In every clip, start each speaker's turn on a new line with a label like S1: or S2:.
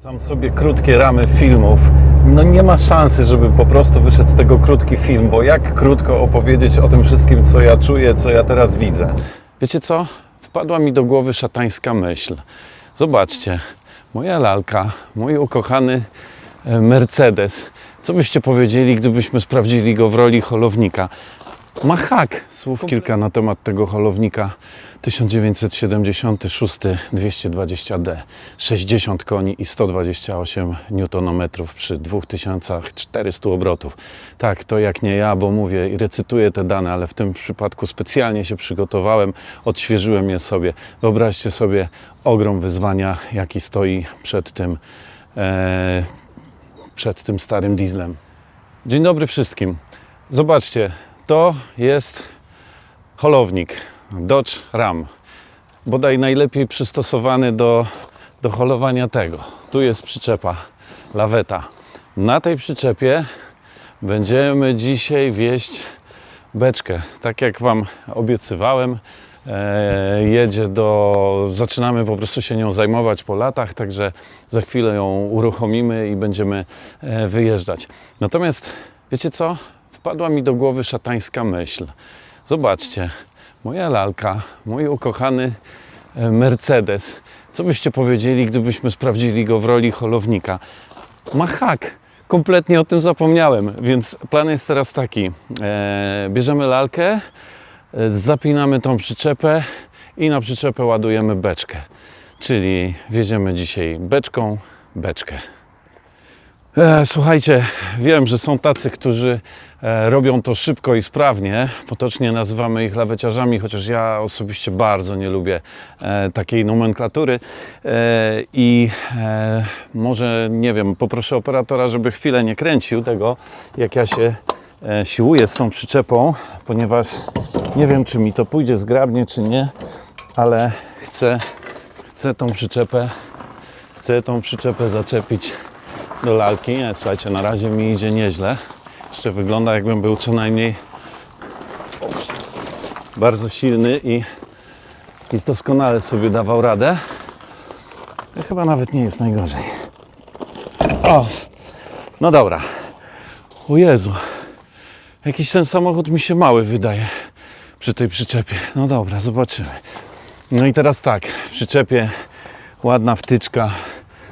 S1: Sam sobie krótkie ramy filmów. No nie ma szansy, żeby po prostu wyszedł z tego krótki film, bo jak krótko opowiedzieć o tym wszystkim, co ja czuję, co ja teraz widzę. Wiecie co? Wpadła mi do głowy szatańska myśl. Zobaczcie, moja lalka, mój ukochany e, Mercedes. Co byście powiedzieli, gdybyśmy sprawdzili go w roli holownika? Ma hak. Słów kilka na temat tego holownika. 1976 220D, 60 koni i 128 Nm przy 2400 obrotów. Tak, to jak nie ja, bo mówię i recytuję te dane, ale w tym przypadku specjalnie się przygotowałem, odświeżyłem je sobie. Wyobraźcie sobie ogrom wyzwania, jaki stoi przed tym, e, przed tym starym dieslem. Dzień dobry wszystkim. Zobaczcie, to jest holownik Dodge Ram. Bodaj najlepiej przystosowany do, do holowania tego. Tu jest przyczepa, laweta. Na tej przyczepie będziemy dzisiaj wieść beczkę. Tak jak Wam obiecywałem, e, jedzie do. Zaczynamy po prostu się nią zajmować po latach, także za chwilę ją uruchomimy i będziemy e, wyjeżdżać. Natomiast wiecie co? Wpadła mi do głowy szatańska myśl. Zobaczcie, moja lalka, mój ukochany e, Mercedes. Co byście powiedzieli, gdybyśmy sprawdzili go w roli holownika? Ma hak. Kompletnie o tym zapomniałem, więc plan jest teraz taki. E, bierzemy lalkę, e, zapinamy tą przyczepę i na przyczepę ładujemy beczkę. Czyli wieziemy dzisiaj beczką beczkę. Słuchajcie, wiem, że są tacy, którzy robią to szybko i sprawnie. Potocznie nazywamy ich laweciarzami, chociaż ja osobiście bardzo nie lubię e, takiej nomenklatury. E, I e, może, nie wiem, poproszę operatora, żeby chwilę nie kręcił tego, jak ja się e, siłuję z tą przyczepą, ponieważ nie wiem, czy mi to pójdzie zgrabnie, czy nie, ale chcę, chcę tą przyczepę, chcę tą przyczepę zaczepić do lalki. Słuchajcie, na razie mi idzie nieźle. Jeszcze wygląda jakbym był co najmniej bardzo silny i, i doskonale sobie dawał radę. I chyba nawet nie jest najgorzej. O, no dobra. O Jezu, jakiś ten samochód mi się mały wydaje przy tej przyczepie. No dobra, zobaczymy. No i teraz tak, w przyczepie ładna wtyczka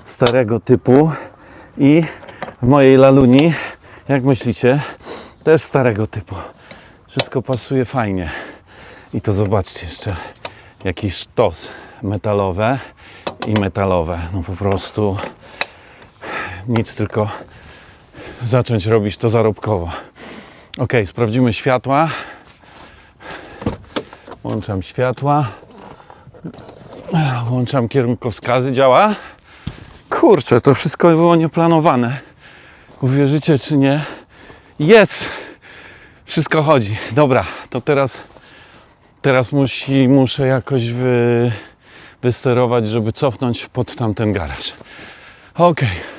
S1: starego typu i w mojej laluni, jak myślicie, też starego typu. Wszystko pasuje fajnie. I to zobaczcie jeszcze, jakiś sztos metalowe i metalowe. No po prostu nic, tylko zacząć robić to zarobkowo. Ok, sprawdzimy światła. Włączam światła. Włączam kierunkowskazy. Działa? Kurczę, to wszystko było nieplanowane. Uwierzycie czy nie? Jest! Wszystko chodzi. Dobra, to teraz, teraz musi, muszę jakoś wy, wysterować, żeby cofnąć pod tamten garaż. Okej.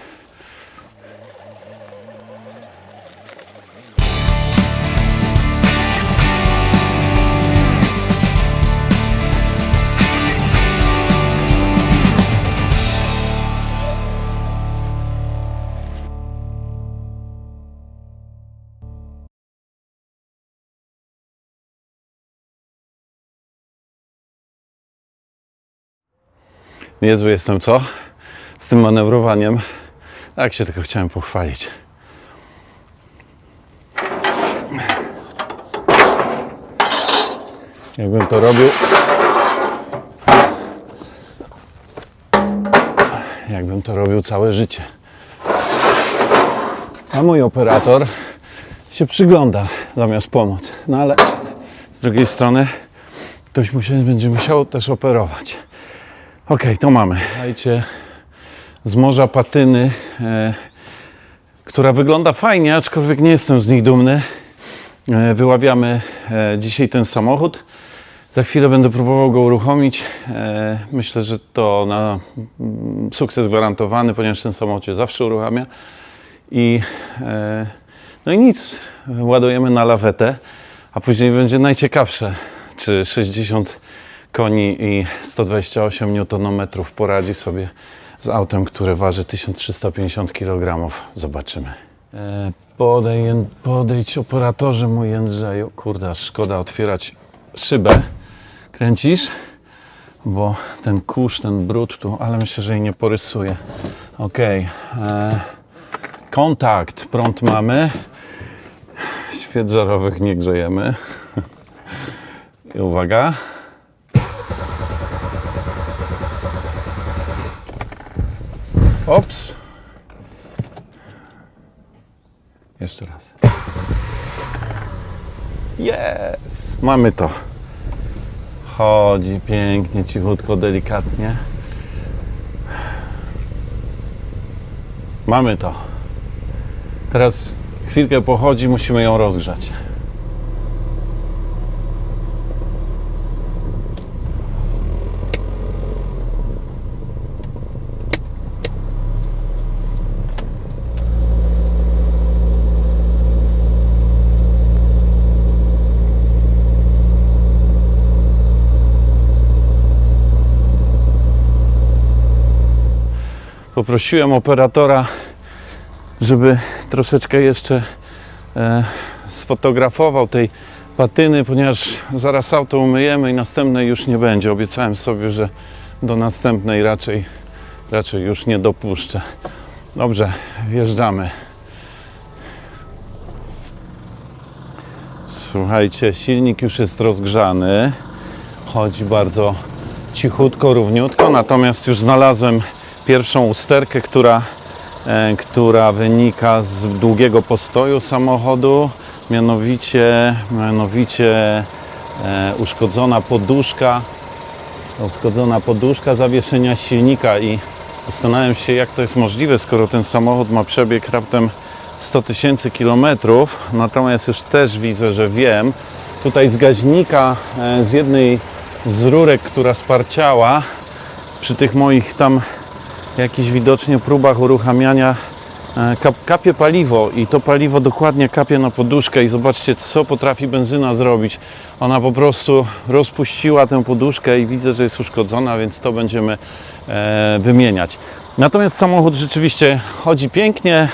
S1: Niezły jestem, co? Z tym manewrowaniem. Tak się tylko chciałem pochwalić. Jakbym to robił. Jakbym to robił całe życie. A mój operator się przygląda zamiast pomóc. No ale z drugiej strony ktoś będzie musiał też operować. Ok, to mamy. Słuchajcie, z morza patyny, e, która wygląda fajnie, aczkolwiek nie jestem z nich dumny. E, wyławiamy e, dzisiaj ten samochód. Za chwilę będę próbował go uruchomić. E, myślę, że to na mm, sukces gwarantowany, ponieważ ten samochód się zawsze uruchamia. I, e, no i nic, ładujemy na lawetę, a później będzie najciekawsze, czy 60 koni i 128 Nm poradzi sobie z autem, które waży 1350 kg. Zobaczymy. E, podej, podejdź operatorze mój Jędrzeju. Kurde, szkoda otwierać szybę. Kręcisz? Bo ten kurz, ten brud tu, ale myślę, że jej nie porysuje. Ok. E, kontakt. Prąd mamy. Świec żarowych nie grzejemy. I uwaga. Ops. Jeszcze raz. Jest! Mamy to. Chodzi pięknie, cichutko, delikatnie. Mamy to. Teraz chwilkę pochodzi, musimy ją rozgrzać. Poprosiłem operatora, żeby troszeczkę jeszcze e, sfotografował tej patyny, ponieważ zaraz auto umyjemy i następnej już nie będzie. Obiecałem sobie, że do następnej raczej, raczej już nie dopuszczę. Dobrze, wjeżdżamy. Słuchajcie, silnik już jest rozgrzany. Chodzi bardzo cichutko, równiutko, natomiast już znalazłem pierwszą usterkę, która, e, która wynika z długiego postoju samochodu, mianowicie, mianowicie e, uszkodzona poduszka, uszkodzona poduszka zawieszenia silnika i zastanawiam się jak to jest możliwe, skoro ten samochód ma przebieg raptem 100 tysięcy kilometrów, natomiast już też widzę, że wiem, tutaj z gaźnika, e, z jednej z rurek, która sparciała, przy tych moich tam jakichś widocznie próbach uruchamiania e, kap, kapie paliwo i to paliwo dokładnie kapie na poduszkę i zobaczcie co potrafi benzyna zrobić. Ona po prostu rozpuściła tę poduszkę i widzę, że jest uszkodzona, więc to będziemy e, wymieniać. Natomiast samochód rzeczywiście chodzi pięknie,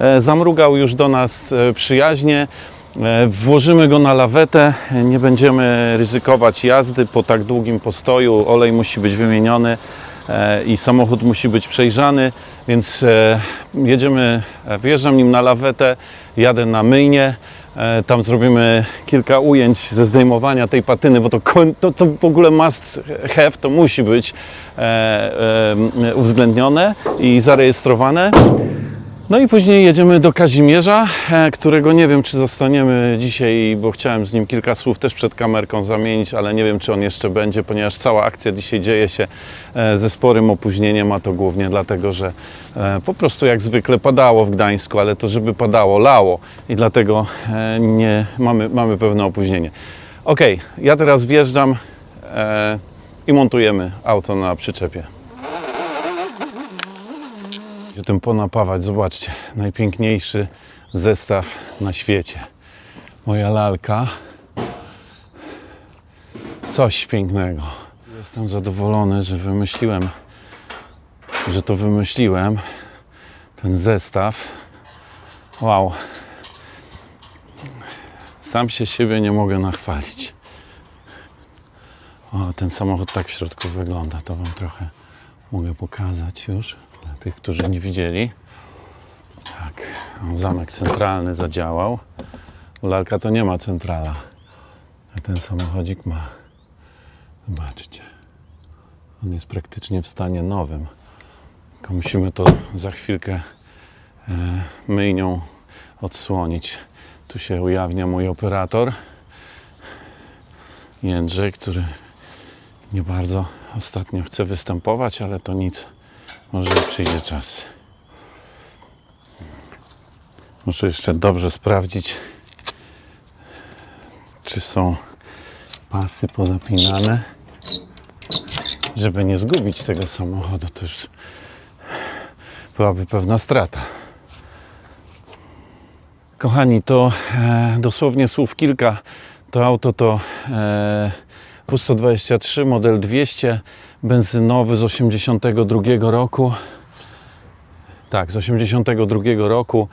S1: e, zamrugał już do nas e, przyjaźnie. E, Włożymy go na lawetę, nie będziemy ryzykować jazdy po tak długim postoju. Olej musi być wymieniony i samochód musi być przejrzany, więc e, jedziemy, e, wyjeżdżam nim na lawetę, jadę na myjnię. E, Tam zrobimy kilka ujęć ze zdejmowania tej patyny, bo to, to, to w ogóle must have, to musi być e, e, uwzględnione i zarejestrowane. No i później jedziemy do Kazimierza, e, którego nie wiem, czy zostaniemy dzisiaj, bo chciałem z nim kilka słów też przed kamerką zamienić, ale nie wiem, czy on jeszcze będzie, ponieważ cała akcja dzisiaj dzieje się e, ze sporym opóźnieniem, a to głównie dlatego, że e, po prostu jak zwykle padało w Gdańsku, ale to żeby padało, lało i dlatego nie, mamy, mamy pewne opóźnienie. Ok, ja teraz wjeżdżam i montujemy auto na przyczepie się tym ponapawać. Zobaczcie, najpiękniejszy zestaw na świecie. Moja lalka. Coś pięknego. Jestem zadowolony, że wymyśliłem, że to wymyśliłem. Ten zestaw. Wow. Sam się siebie nie mogę nachwalić. O, ten samochód tak w środku wygląda. To Wam trochę mogę pokazać już tych, którzy nie widzieli. Tak, zamek centralny zadziałał. U Lalka to nie ma centrala, a ten samochodzik ma. Zobaczcie. On jest praktycznie w stanie nowym. Tylko musimy to za chwilkę e, myjnią odsłonić. Tu się ujawnia mój operator. Jędrzej, który nie bardzo ostatnio chce występować, ale to nic. Może przyjdzie czas. Muszę jeszcze dobrze sprawdzić, czy są pasy pozapinane, żeby nie zgubić tego samochodu. To już byłaby pewna strata. Kochani, to e, dosłownie słów kilka. To auto to e, W123 model 200 benzynowy z 82 roku. Tak, z 82 roku.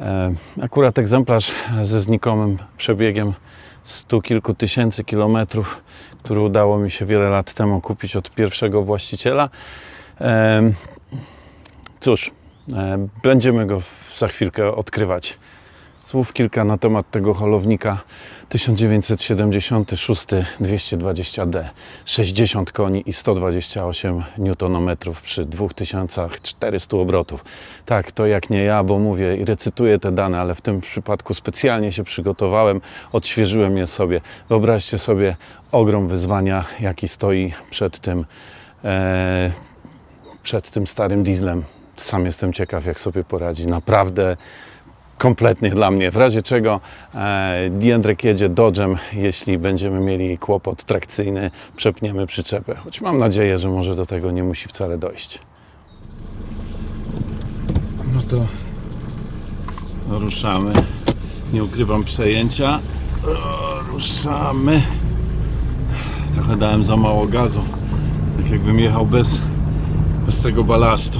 S1: E, Akurat egzemplarz ze znikomym przebiegiem stu kilku tysięcy kilometrów, który udało mi się wiele lat temu kupić od pierwszego właściciela. Em, Cóż, e, będziemy go za chwilkę odkrywać. Słów kilka na temat tego holownika 1976 220D 60 koni i 128 Nm przy 2400 obrotów. Tak, to jak nie ja, bo mówię i recytuję te dane, ale w tym przypadku specjalnie się przygotowałem, odświeżyłem je sobie. Wyobraźcie sobie ogrom wyzwania, jaki stoi przed tym, e, przed tym starym dieslem. Sam jestem ciekaw, jak sobie poradzi. Naprawdę kompletnie dla mnie. W razie czego e, Jędrek jedzie Dodge'em, jeśli będziemy mieli kłopot trakcyjny, przepniemy przyczepę. Choć mam nadzieję, że może do tego nie musi wcale dojść. No to ruszamy. Nie ukrywam przejęcia. Ruszamy. Trochę dałem za mało gazu. Tak jakbym jechał bez, bez tego balastu.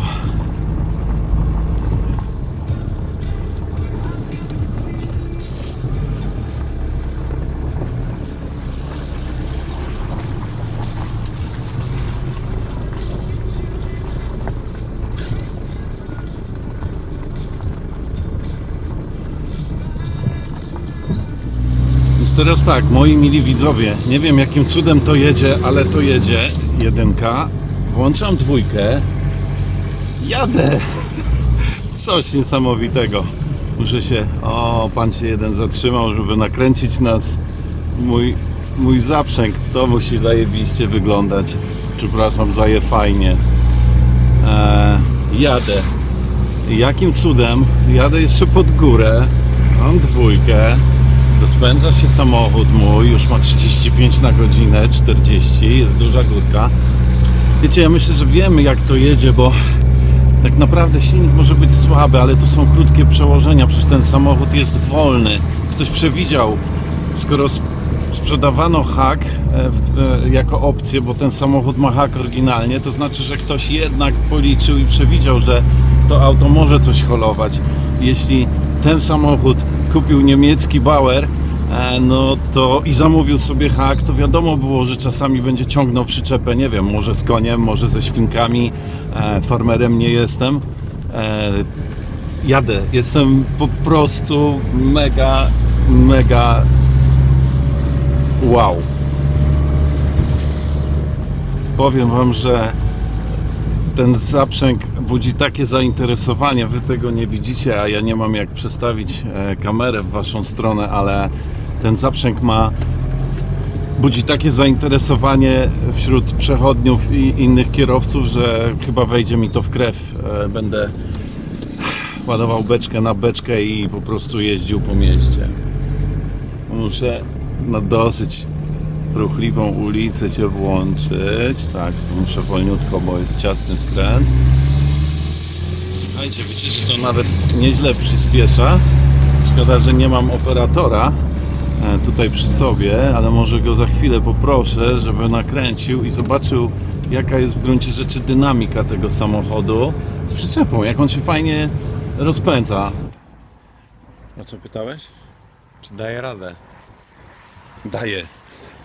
S1: Teraz tak, moi mili widzowie, nie wiem jakim cudem to jedzie, ale to jedzie. Jedynka. Włączam dwójkę. Jadę. Coś niesamowitego. Muszę się. O, pan się jeden zatrzymał, żeby nakręcić nas. Mój, mój zaprzęg. To musi zajebiście wyglądać. Przepraszam, zaje fajnie. Eee, jadę. Jakim cudem jadę jeszcze pod górę. Mam dwójkę. Rozpędza się samochód mój, już ma 35 na godzinę, 40, jest duża górka. Wiecie, ja myślę, że wiemy jak to jedzie, bo tak naprawdę silnik może być słaby, ale to są krótkie przełożenia, przecież ten samochód jest wolny. Ktoś przewidział, skoro sp- sprzedawano hak e, jako opcję, bo ten samochód ma hak oryginalnie, to znaczy, że ktoś jednak policzył i przewidział, że to auto może coś holować. Jeśli ten samochód kupił niemiecki Bauer, e, no to i zamówił sobie hak, to wiadomo było, że czasami będzie ciągnął przyczepę, nie wiem, może z koniem, może ze świnkami, e, farmerem nie jestem. E, jadę, jestem po prostu mega, mega wow. Powiem Wam, że ten zaprzęg budzi takie zainteresowanie. Wy tego nie widzicie, a ja nie mam jak przestawić e, kamerę w Waszą stronę, ale ten zaprzęg ma budzi takie zainteresowanie wśród przechodniów i innych kierowców, że chyba wejdzie mi to w krew. E, Będę ładował beczkę na beczkę i po prostu jeździł po mieście. Muszę na dosyć ruchliwą ulicę się włączyć. Tak, muszę wolniutko, bo jest ciasny skręt. Słuchajcie, wiecie, że to nawet nieźle przyspiesza. Szkoda, że nie mam operatora e, tutaj przy sobie, ale może go za chwilę poproszę, żeby nakręcił i zobaczył, jaka jest w gruncie rzeczy dynamika tego samochodu z przyczepą, jak on się fajnie rozpędza. O co pytałeś?
S2: Czy daje radę?
S1: Daje.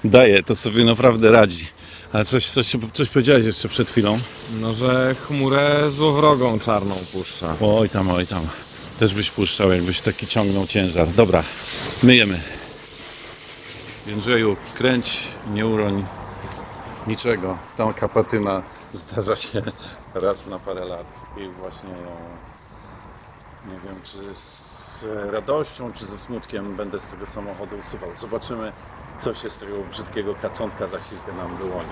S1: Daje, to sobie naprawdę radzi. Ale coś, coś, coś powiedziałeś jeszcze przed chwilą.
S2: No, że chmurę złowrogą czarną puszcza.
S1: Oj tam, oj tam. Też byś puszczał, jakbyś taki ciągnął ciężar. Dobra, myjemy. Jędrzeju, kręć, nie uroń niczego. Ta kapatyna zdarza się raz na parę lat i właśnie ją nie wiem, czy z radością, czy ze smutkiem będę z tego samochodu usuwał. Zobaczymy, co się z tego brzydkiego kaczątka za chwilkę nam wyłoni.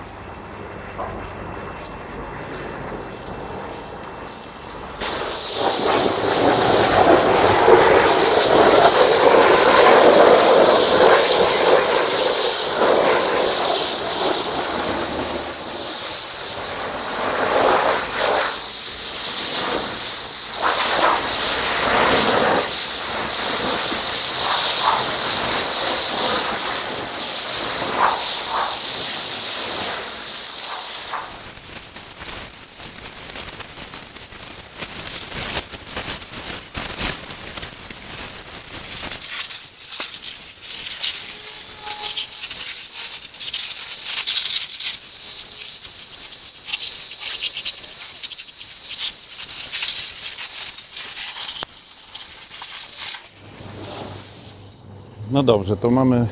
S1: No dobrze, to mamy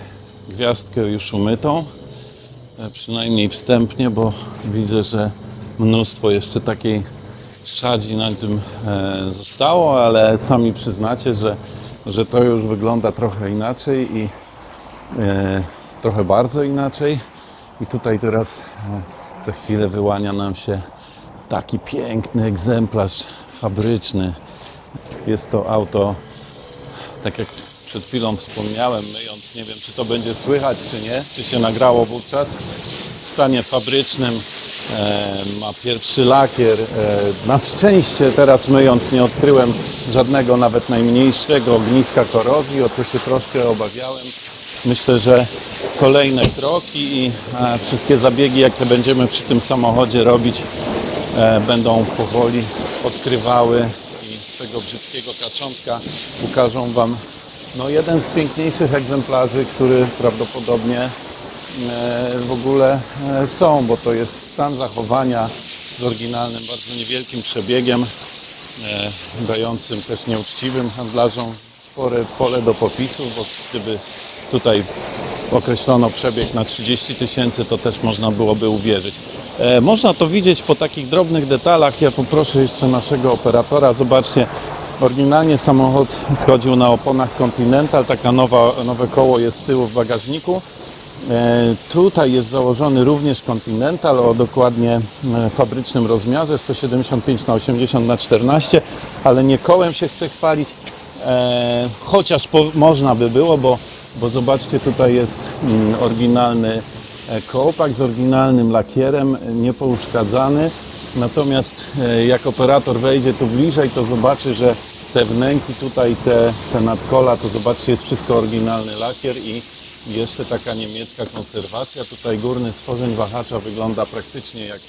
S1: gwiazdkę już umytą. E, Przynajmniej wstępnie, bo widzę, że mnóstwo jeszcze takiej szadzi na tym e, zostało, ale sami przyznacie, że, że to już wygląda trochę inaczej i e, trochę bardzo inaczej. I tutaj teraz e, za chwilę wyłania nam się taki piękny egzemplarz fabryczny. Jest to auto, tak jak przed chwilą wspomniałem, myjąc, nie wiem czy to będzie słychać czy nie, czy się nagrało wówczas, w stanie fabrycznym e, ma pierwszy lakier. E, na szczęście teraz myjąc nie odkryłem żadnego nawet najmniejszego ogniska korozji, o co się troszkę obawiałem. Myślę, że kolejne kroki i e, wszystkie zabiegi, jakie będziemy przy tym samochodzie robić, e, będą powoli odkrywały i z tego brzydkiego kaczątka ukażą Wam no, jeden z piękniejszych egzemplarzy, który prawdopodobnie e, w ogóle e, są, bo to jest stan zachowania z oryginalnym, bardzo niewielkim przebiegiem, e, dającym też nieuczciwym handlarzom spore pole do popisu, bo gdyby tutaj określono przebieg na 30 tysięcy, to też można byłoby uwierzyć. Można to widzieć po takich drobnych detalach. Ja poproszę jeszcze naszego operatora. Zobaczcie, oryginalnie samochód schodził na oponach Continental. Taka nowa, nowe koło jest z tyłu w bagażniku. E, Tutaj jest założony również Continental o dokładnie e, fabrycznym rozmiarze 175 na 80 na 14, ale nie kołem się chcę chwalić, e, chociaż po, można by było, bo, bo zobaczcie tutaj jest mm, oryginalny kołpak z oryginalnym lakierem, niepouszkadzany. Natomiast jak operator wejdzie tu bliżej, to zobaczy, że te wnęki tutaj, te, te nadkola, to zobaczcie, jest wszystko oryginalny lakier i jeszcze taka niemiecka konserwacja. Tutaj górny stworzeń wahacza wygląda praktycznie jak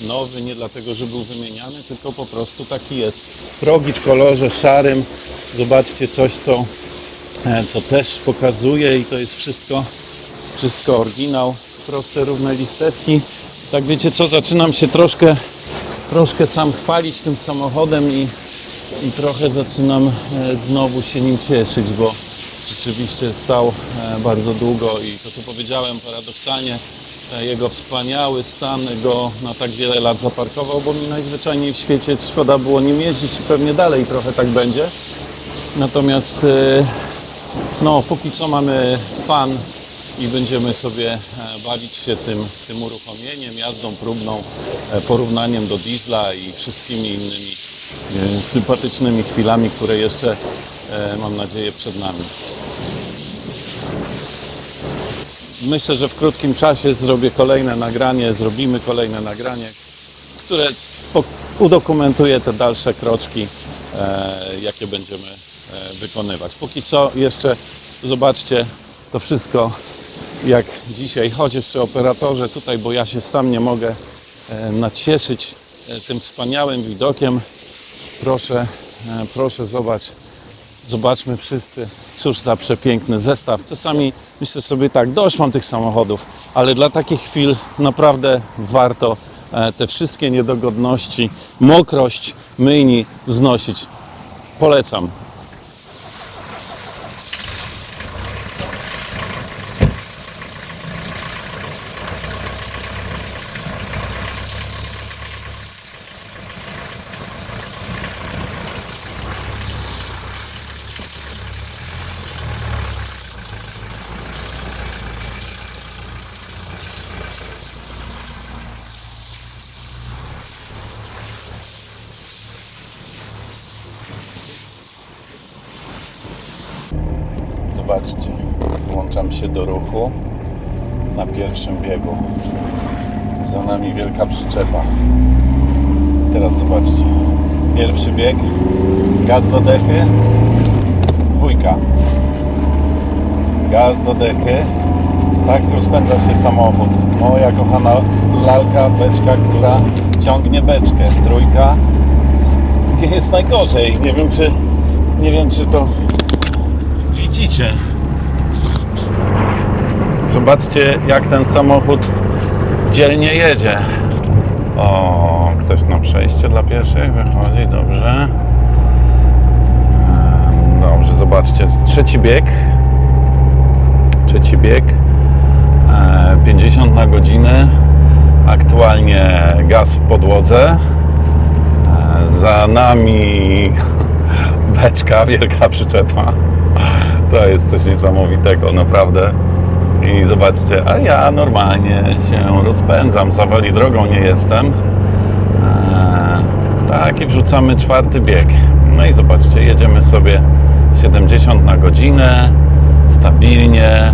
S1: nowy, nie dlatego, że był wymieniany, tylko po prostu taki jest. Progi w kolorze szarym. Zobaczcie coś, co, e, co też pokazuje i to jest wszystko, wszystko oryginał. Proste, równe listewki. Tak wiecie co, zaczynam się troszkę, troszkę sam chwalić tym samochodem i, i trochę zaczynam e, znowu się nim cieszyć, bo rzeczywiście stał e, bardzo długo i to co powiedziałem paradoksalnie e, jego wspaniały stan go na tak wiele lat zaparkował, bo mi najzwyczajniej w świecie szkoda było nim jeździć i pewnie dalej trochę tak będzie. Natomiast no póki co mamy fan i będziemy sobie bawić się tym, tym uruchomieniem, jazdą próbną, porównaniem do diesla i wszystkimi innymi sympatycznymi chwilami, które jeszcze e, mam nadzieję przed nami. Myślę, że w krótkim czasie zrobię kolejne nagranie, zrobimy kolejne nagranie, które udokumentuje te dalsze kroczki, e, jakie będziemy e, wykonywać. Póki co jeszcze zobaczcie to wszystko, jak dzisiaj, chodź jeszcze operatorze tutaj, bo ja się sam nie mogę e, nacieszyć e, tym wspaniałym widokiem. Proszę, e, proszę zobacz, Zobaczmy wszyscy, cóż za przepiękny zestaw. Czasami myślę sobie tak, dość mam tych samochodów, ale dla takich chwil naprawdę warto e, te wszystkie niedogodności, mokrość myjni znosić. Polecam. Zobaczcie, włączam się do ruchu na pierwszym biegu. Za nami wielka przyczepa. Teraz zobaczcie. Pierwszy bieg, gaz do dechy, dwójka. Gaz do dechy. Tak rozpędza się samochód. Moja kochana lalka, beczka, która ciągnie beczkę. Trójka. Jest najgorzej. Nie wiem czy, nie wiem czy to widzicie. Zobaczcie, jak ten samochód dzielnie jedzie. O, ktoś na przejście dla pieszych wychodzi, dobrze. Dobrze, zobaczcie, trzeci bieg. trzeci bieg. E, 50 na godzinę. Aktualnie gaz w podłodze. E, Za nami beczka, wielka przyczepa. To jest coś niesamowitego, naprawdę. I zobaczcie, a ja normalnie się rozpędzam, zawali drogą nie jestem. Eee, tak, i wrzucamy czwarty bieg. No i zobaczcie, jedziemy sobie 70 na godzinę, stabilnie,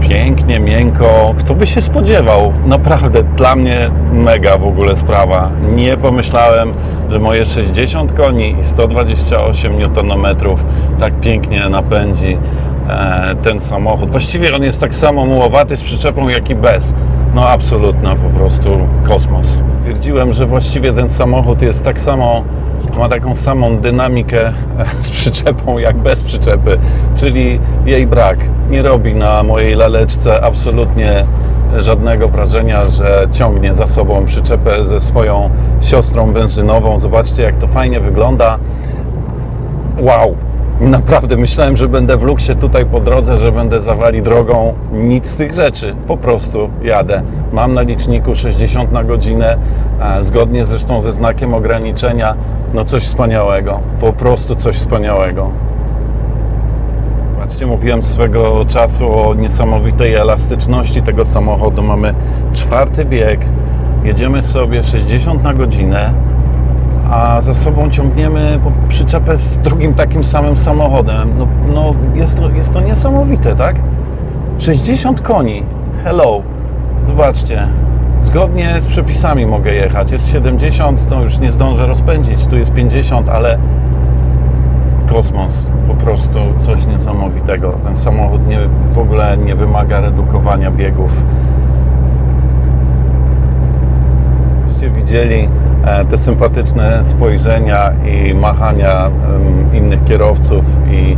S1: pięknie, miękko. Kto by się spodziewał? Naprawdę, dla mnie mega w ogóle sprawa. Nie pomyślałem, że moje 60 koni i 128 Nm tak pięknie napędzi ten samochód. Właściwie on jest tak samo mułowaty z przyczepą, jak i bez. No absolutna po prostu kosmos. Stwierdziłem, że właściwie ten samochód jest tak samo, ma taką samą dynamikę e, z przyczepą, jak bez przyczepy, czyli jej brak. Nie robi na mojej laleczce absolutnie żadnego wrażenia, że ciągnie za sobą przyczepę ze swoją siostrą benzynową. Zobaczcie, jak to fajnie wygląda. Wow! Naprawdę myślałem, że będę w luksie tutaj po drodze, że będę zawali drogą. Nic z tych rzeczy. Po prostu jadę. Mam na liczniku 60 na godzinę, e, zgodnie zresztą ze znakiem ograniczenia. No coś wspaniałego. Po prostu coś wspaniałego. Patrzcie, mówiłem swego czasu o niesamowitej elastyczności tego samochodu. Mamy czwarty bieg, jedziemy sobie 60 na godzinę, a za sobą ciągniemy przyczepę z drugim takim samym samochodem. No, no jest, to, jest to niesamowite, tak? 60 koni. Hello. Zobaczcie. Zgodnie z przepisami mogę jechać. Jest 70, no już nie zdążę rozpędzić. Tu jest 50, ale kosmos. Po prostu coś niesamowitego. Ten samochód nie, w ogóle nie wymaga redukowania biegów. Byście widzieli te sympatyczne spojrzenia i machania innych kierowców i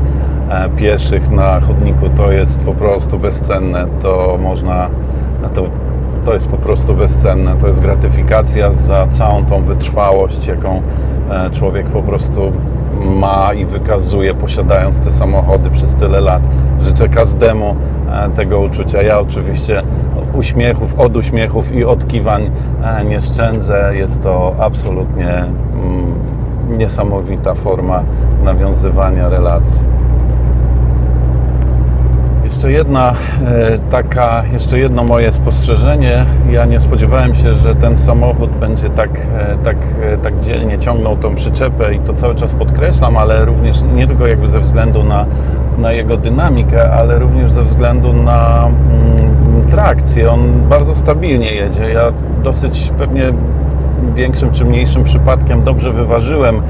S1: e, pieszych na chodniku. To jest po prostu bezcenne. To można, to, to jest po prostu bezcenne. To jest gratyfikacja za całą tą wytrwałość, jaką e, człowiek po prostu ma i wykazuje, posiadając te samochody przez tyle lat. Życzę każdemu e, tego uczucia. Ja oczywiście uśmiechów, od uśmiechów i od kiwań e, nie szczędzę. Jest to absolutnie mm, niesamowita forma nawiązywania relacji. Jeszcze jedna e, taka, jeszcze jedno moje spostrzeżenie. Ja nie spodziewałem się, że ten samochód będzie tak, e, tak, tak dzielnie ciągnął tą przyczepę i to cały czas podkreślam, ale również nie tylko jakby ze względu na, na jego dynamikę, ale również ze względu na mm, trakcję. On bardzo stabilnie jedzie. Ja dosyć pewnie większym czy mniejszym przypadkiem dobrze wyważyłem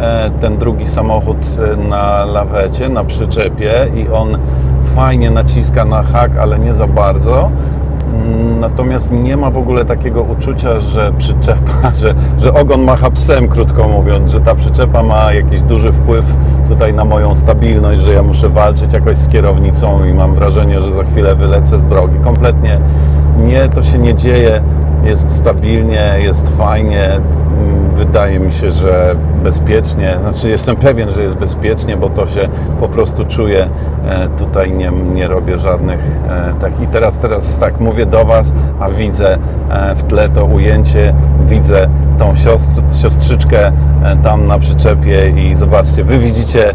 S1: e, ten drugi samochód e, na lawecie, na przyczepie i on fajnie naciska na hak, ale nie za bardzo. Mm, Natomiast nie ma w ogóle takiego uczucia, że przyczepa, że, że ogon macha psem, krótko mówiąc, że ta przyczepa ma jakiś duży wpływ tutaj na moją stabilność, że ja muszę walczyć jakoś z kierownicą i mam wrażenie, że za chwilę wylecę z drogi. Kompletnie nie, to się nie dzieje. Jest stabilnie, jest fajnie. Wydaje mi się, że bezpiecznie, znaczy jestem pewien, że jest bezpiecznie, bo to się po prostu czuję. E, Tutaj nie, nie robię żadnych e, tak. I teraz, teraz tak mówię do Was, a widzę e, w tle to ujęcie, widzę tą siostr, siostrzyczkę tam na przyczepie i zobaczcie, Wy widzicie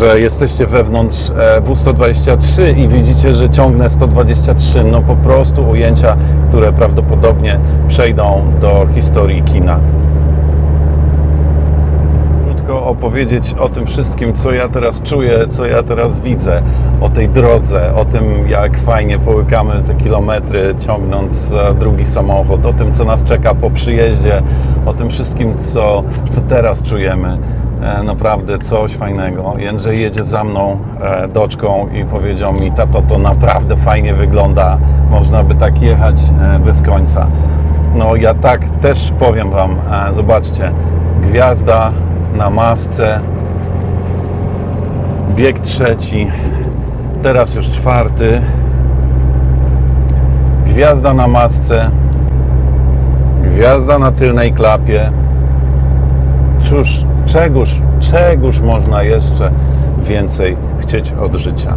S1: że- jesteście wewnątrz e, W123 i widzicie, że ciągnę 123. No po prostu ujęcia, które prawdopodobnie przejdą do historii kina. Krótko opowiedzieć o tym wszystkim, co ja teraz czuję, co ja teraz widzę, o tej drodze, o tym, jak fajnie połykamy te kilometry, ciągnąc drugi samochód, o tym, co nas czeka po przyjeździe, o tym wszystkim, co, co teraz czujemy. E, Naprawdę coś fajnego. Jędrzej jedzie za mną e, doczką i powiedział mi, tato, to naprawdę fajnie wygląda. Można by tak jechać e, bez końca. No ja tak też powiem Wam, zobaczcie, gwiazda na masce, bieg trzeci, teraz już czwarty, gwiazda na masce, gwiazda na tylnej klapie. Cóż, czegoż, czegoż można jeszcze więcej chcieć od życia?